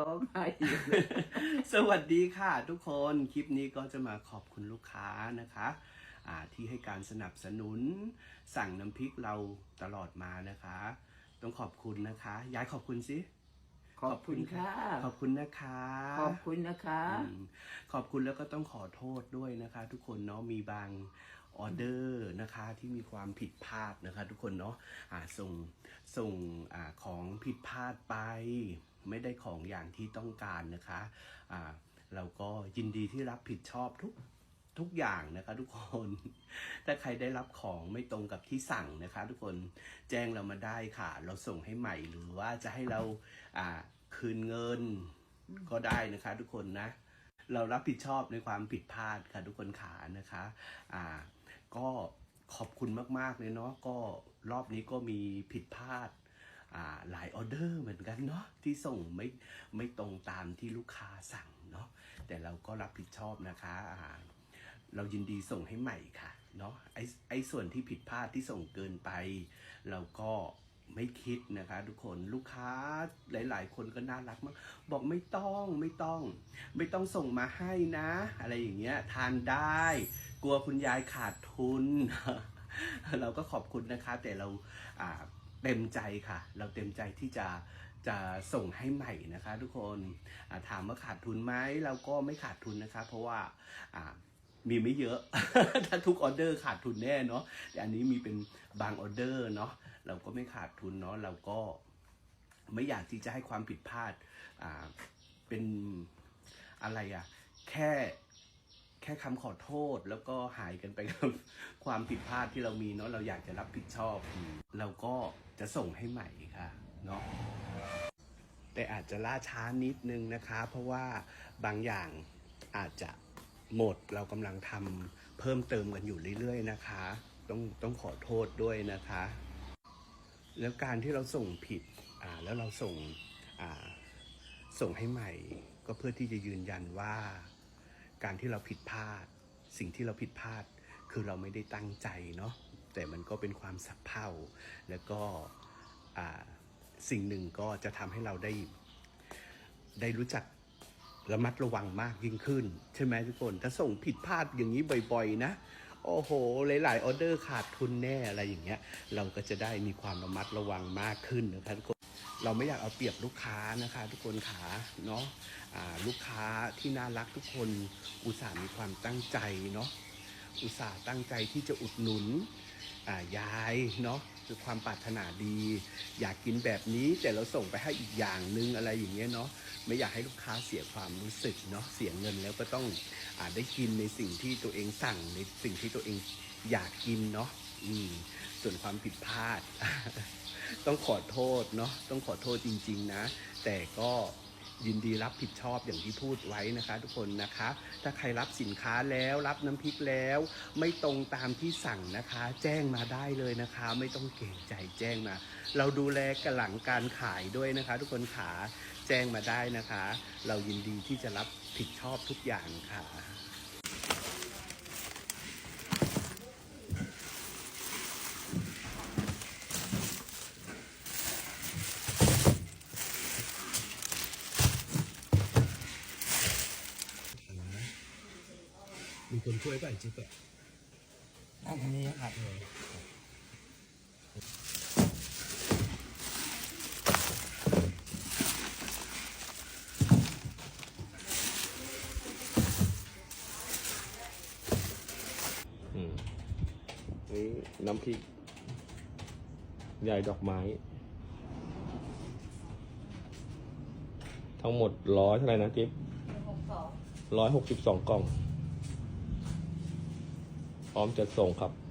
ร้องไห้อยู่เลยสวัสดีค่ะทุกคนคลิปนี้ก็จะมาขอบคุณลูกค้านะคะอ่าที่ให้การสนับสนุนสั่งน้ำพริกเราตลอดมานะคะ ต้องขอบคุณนะคะยายขอบคุณสิขอบคุณค่ะ ขอบคุณนะคะ ขอบคุณนะคะอืมขอบคุณแล้วก็ต้องขอโทษด้วยนะคะ ทุกคนเนาะมีบาง ออเดอร์นะคะที่มีความผิดพลาดนะคะ ทุกคนเนาะอ่าส่งส่งอาของผิดพลาดไป ไม่ได้ของอย่างที่ต้องการนะคะอ่าเราก็ยินดีที่รับผิดชอบทุกทุกอย่างนะคะทุกคน ถ้าใครได้รับของไม่ตรงกับที่สั่งนะคะ ทุกคนแจ้งเรามาได้ค่ะ เราส่งให้ใหม่หรือว่าจะให้เราอ่าคืนเงินก็ได้นะคะ ทุกคนนะ เรารับผิดชอบในความผิดพลาดค่ะทุกคนขานะคะอ่าก็ขอบคุณมากๆเลยเนาะก็รอบนี้ก็มีผิดพลาดอ่าหลายออเดอร์เหมือนกันเนาะที่ส่งไม่ไม่ตรงตามที่ลูกค้าสั่งเนาะแต่เราก็รับผิดชอบนะคะอ่าเรายินดีส่งให้ใหม่ค่ะเนาะไอไอส่วนที่ผิดพลาดที่ส่งเกินไป เราก็ ไม่คิดนะคะทุกคนลูกค้าหลาย ๆ คนก็น่ารักมาก บอกไม่ต้องไม่ต้อง ไม่ต้องส่งมาให้นะ อะไรอย่างเงี้ยทานได้ กลัวคุณยายขาดทุน เราก็ขอบคุณนะคะ แต่เราอ่าเต็มใจค่ะ เราเต็มใจที่จะจะส่งให้ใหม่นะคะ ทุกคนถามว่าขาดทุนไหมเราก็ไม่ขาดทุนนะคะ เพราะว่า มีไม่เยอะ ถ้าทุกออเดอร์ขาดทุนแน่เนาะแต่อันนี้มีเป็นบางออเดอร์เนาะเราก็ไม่ขาดทุนเนาะเราก็ไม่อยากที่จะให้ความผิดพลาดอ่าเป็นอะไรอะแค่แค่คำขอโทษแล้วก็หายกันไปกับความผิดพลาดที่เรามีเนาะเราอยากจะรับผิดชอบ เราก็จะส่งให้ใหม่ค่ะเนาะแต่อาจจะล่าช้านิดนึงนะคะ เพราะว่าบางอย่างอาจจะ หมดเรากำลังทำเพิ่มเติมกันอยู่เรื่อยๆนะคะ ต้องต้องขอโทษด้วยนะคะ แล้วการที่เราส่งผิดอ่าแล้วเราส่งอ่าส่งให้ใหม่ ก็เพื่อที่จะยืนยันว่า การที่เราผิดพลาด สิ่งที่เราผิดพลาด คือเราไม่ได้ตั้งใจเนาะแต่มันก็เป็นความสับเพร่าแล้วก็อ่าสิ่งหนึ่งก็จะทำให้เราได้ได้รู้จัก ระมัดระวังมากยิ่งขึ้น ใช่ไหมทุกคน ถ้าส่งผิดพลาดอย่างนี้บ่อยๆ นะ โอ้โห หลายๆออเดอร์ขาดทุนแน่อะไรอย่างเงี้ย เราก็จะได้มีความระมัดระวังมากขึ้นนะคะทุกคนเราไม่อยากเอาเปรียบลูกค้านะคะ ทุกคนขาเนาะลูกค้าที่น่ารักทุกคนอุตส่าห์มีความตั้งใจเนาะอุตส่าห์ตั้งใจที่จะอุดหนุนยายเนาะ คือความปรารถนาดี อยากกินแบบนี้แต่เราส่งไปให้อีกอย่างหนึ่งอะไรอย่างเงี้ยเนาะไม่อยากให้ลูกค้าเสียความรู้สึกเนาะเสียเงินแล้วก็ต้องอาได้กินในสิ่งที่ตัวเองสั่งในสิ่งที่ตัวเองอยากกินเนาะอืมส่วนความผิดพลาด ต้องขอโทษเนาะต้องขอโทษจริง ๆ นะ แต่ก็ ยินดีรับผิดชอบอย่างที่พูดไว้นะคะ ทุกคนนะคะ ถ้าใครรับสินค้าแล้วรับน้ำพริกแล้ว ไม่ตรงตามที่สั่งนะคะ แจ้งมาได้เลยนะคะ ไม่ต้องเกรงใจแจ้งมา เราดูแลกันหลังการขายด้วยนะคะ ทุกคนขาแจ้งมาได้นะคะ เรายินดีที่จะรับผิดชอบทุกอย่างค่ะ มีคนช่วยป่ะจิ๊บอะอันนี้ครับอืมนี่น้ำพริกใหญ่ดอกไม้ ทั้งหมดร้อยเท่าไหร่นะจิ๊บร้อยหกสิบสองกล่อง พร้อมจะส่งครับ